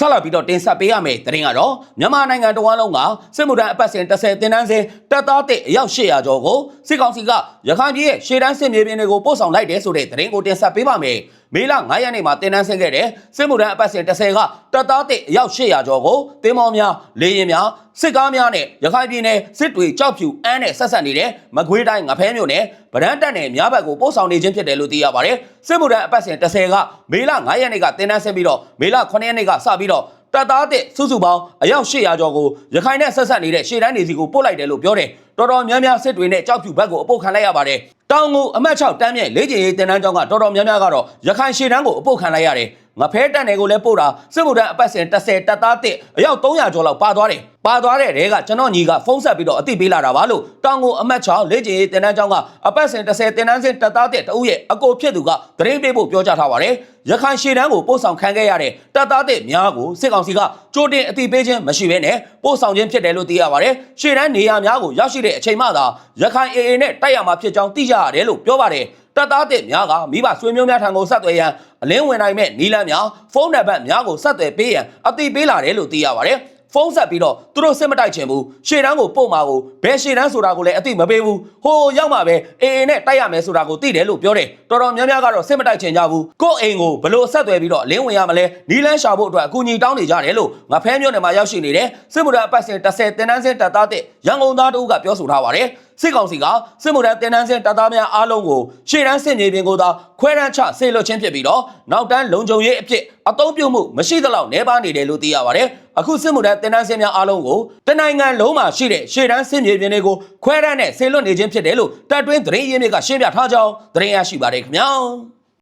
ဆက်လက်ပြီးတော့တင်ဆက်ပေးရမယ့်သတင်းကတော့မြန်မာနိုင်ငံတော်ဝန်လုံးကစစ်မှုထမ်းအပတ်စဉ်30တင်တန်းစဉ်တပ်သားတစ်အယောက်800ကျော်ကိုစစ်ကောင်စီကရခိုင်ပြည်ရဲ့ရှေ့တန်းစစ်မြေပြင်တွေကိုပို့ဆောင်လိုက်တယ်ဆိုတဲ့သတင်းကိုတင်ဆက်ပေးပါမယ်။ မေလ9ရက်နေ့မှာတင်တန်းဆင်းခဲ့တဲ့စစ်မှုထမ်းအပတ်စဉ်30ကတပ်သားတစ်အယောက်800ကျော်ကိုတင်းမောများလေရင်များစစ်ကားများနဲ့ရခိုင်ပြည်နယ်စစ်တွေကြောက်ဖြူအန်းနဲ့ဆက်ဆက်နေတဲ့မကွေးတိုင်းငဖဲမြို့နယ်ဗဒန်းတက်နယ်များဘက်ကိုပို့ဆောင်နေခြင်းဖြစ်တယ်လို့သိရပါတယ်။စစ်မှုထမ်းအပတ်စဉ်30ကမေလ9ရက်နေ့ကတင်တန်းဆင်းပြီးတော့မေလ9ရက်နေ့ကစပြီးတော့တပ်သားတဲ့စုစုပေါင်းအယောက်800ကျော်ကိုရခိုင်နဲ့ဆက်ဆက်နေတဲ့ရှေ့တန်းနေစီကိုပို့လိုက်တယ်လို့ပြောတယ်တော်တော်များများစစ်တွေနဲ့ကြောက်ဖြူဘက်ကိုအပုတ်ခံလိုက်ရပါတယ် တောင်ငူအမတ်6တန်းမြဲလေ့ကျင့်ရေးတင်တန်းကျောင်းကတော်တော်များများကတော့ရခိုင်ရှေ့တန်းကိုအပုတ်ခံလိုက်ရတယ်ငဖဲတန်တွေကိုလည်းပို့တာစစ်မှုထမ်းအပတ်စဉ်30တပ်သားတဲ့အယောက်300ကျော်လောက်ပါသွားတယ်ပါသွားတဲ့တဲကကျွန်တော်ညီကဖုန်းဆက်ပြီးတော့အသိပေးလာတာပါလို့တောင်ငူအမတ်6လေ့ကျင့်ရေးတင်တန်းကျောင်းကအပတ်စဉ်30တင်တန်းစဉ်တပ်သားတဲ့တအုပ်ရဲ့အကိုဖြစ်သူကသတင်းပေးဖို့ပြောကြားထားပါတယ်ရခိုင်ရှေ့တန်းကိုပို့ဆောင်ခံခဲ့ရတဲ့တပ်သားတဲ့များကိုစစ်ကောင်စီကကြိုတင်အသိပေးခြင်းမရှိဘဲနဲ့ပို့ဆောင်ခြင်းဖြစ်တယ်လို့သိရပါတယ်ရှေ့တန်းနေရာများကိုရောက်ရှိတဲ့အချိန်မှသာရခိုင် AA နဲ့တိုက်ရမှာဖြစ်ကြောင်းသိကြရတယ်လို့ပြောပါတယ် တပ်သားတဲ့များကမိဘဆွေမျိုးများထံကိုဆက်သွယ်ရန်အလင်းဝင်နိုင်မဲ့နီလန်းများဖုန်းနံပါတ်များကိုဆက်သွယ်ပေးရန်အသိပေးလာတယ်လို့သိရပါတယ်ဖုန်းဆက်ပြီးတော့သူတို့စစ်မတိုက်ချင်ဘူးရှေ့တန်းကိုပို့မှာကိုဘယ်ရှေ့တန်းဆိုတာကိုလည်းအသိမပေးဘူးဟိုရောက်မှာပဲအေအေနဲ့တိုက်ရမယ်ဆိုတာကိုသိတယ်လို့ပြောတယ်တော်တော်များများကတော့စစ်မတိုက်ချင်ကြဘူးကို့အိမ်ကိုဘလို့ဆက်သွယ်ပြီးတော့လင်းဝင်ရမလဲနီလန်းရှာဖို့အတွက်အကူအညီတောင်းနေကြတယ်လို့ငါဖဲမျိုးနယ်မှာရောက်ရှိနေတဲ့စစ်မှုထမ်းအပတ်စဉ်30တင်တန်းစင်တပ်သားတဲ့ရန်ကုန်သားတို့ကပြောဆိုထားပါတယ် စစ်ကောင်စီကစစ်မှုထမ်းတင်တန်းစင်တပ်သားများအားလုံးကိုရှေ့တန်းစစ်မြေပြင်ကိုသာခွဲတန်းချဆေးလွတ်ခြင်းဖြစ်ပြီးတော့နောက်တန်းလုံခြုံရေးအဖြစ်အသုံးပြုမှုမရှိသလောက်နှဲပါနေတယ်လို့သိရပါတယ်အခုစစ်မှုထမ်းတင်တန်းစင်များအားလုံးကိုတနိုင်ငံလုံးမှာရှိတဲ့ရှေ့တန်းစစ်မြေပြင်တွေကိုခွဲတန်းနဲ့ဆေးလွတ်နေခြင်းဖြစ်တယ်လို့တပ်တွင်းသတင်းရင်းမြစ်ကရှင်းပြထားကြောင်းသတင်းရရှိပါတယ်ခင်ဗျာ